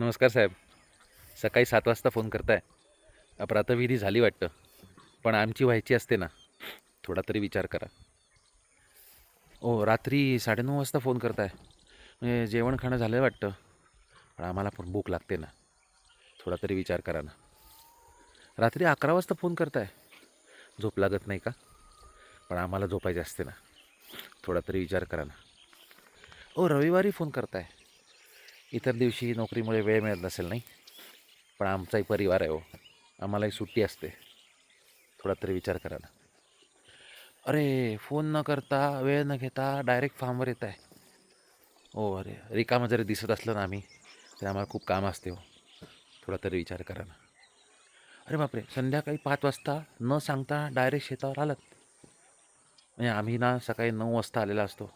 नमस्कार साहेब. सकाळी सात वाजता फोन करताय. अपराधविधी झाली वाटतं. पण आमची व्हायची असते ना. थोडा तरी विचार करा. ओ रात्री साडेनऊ वाजता फोन करताय. म्हणजे जेवण खाणं झालं वाटतं. पण आम्हाला पण भूक लागते ना. थोडा तरी विचार करा ना. रात्री अकरा वाजता फोन करताय. झोप लागत नाही का? पण आम्हाला झोपायचे असते ना. थोडा तरी विचार करा ना. ओ रविवारी फोन करताय. इतर दिवशी नोकरीमुळे वेळ मिळत नसेल नाही? पण आमचाही परिवार आहे हो. आम्हालाही सुट्टी असते. थोडा तरी विचार करा ना. अरे फोन न करता वेळ न घेता डायरेक्ट फार्मवर येत आहे. ओ अरे रिकामं जरी दिसत असलं ना आम्ही तर आम्हाला खूप काम असते हो. थोडा तरी विचार करा ना. अरे बापरे संध्याकाळी पाच वाजता न सांगता डायरेक्ट शेतावर आलात? म्हणजे आम्ही ना सकाळी नऊ वाजता आलेला असतो.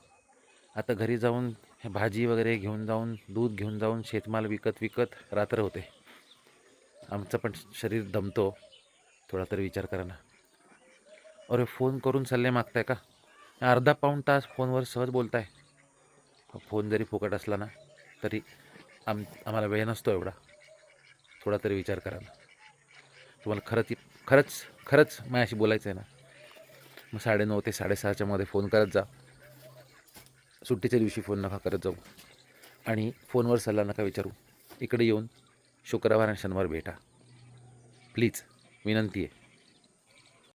आता घरी जाऊन भाजी वगैरे घेऊन जाऊन दूध घेऊन जाऊन शेतमाल विकत विकत रात्र होते. आमचं पण शरीर दमतो. थोडा तरी विचार करा ना. अरे फोन करून सल्ले मागताय का? अर्धा पाऊण तास फोनवर सहज बोलताय. फोन जरी फुकट असला ना तरी आम आम्हाला वेळ नसतो एवढा. थोडा तरी विचार करा ना. तुम्हाला खरंच खरंच खरंच माझ्याशी बोलायचं आहे ना. मग साडेनऊ ते साडेसहाच्यामध्ये फोन करत जा. सुट्टीच्या दिवशी फोन नका करत जाऊ. आणि फोनवर सल्ला नका विचारू. इकडे येऊन शुक्रवार आणि शनिवार भेटा. प्लीज विनंती आहे.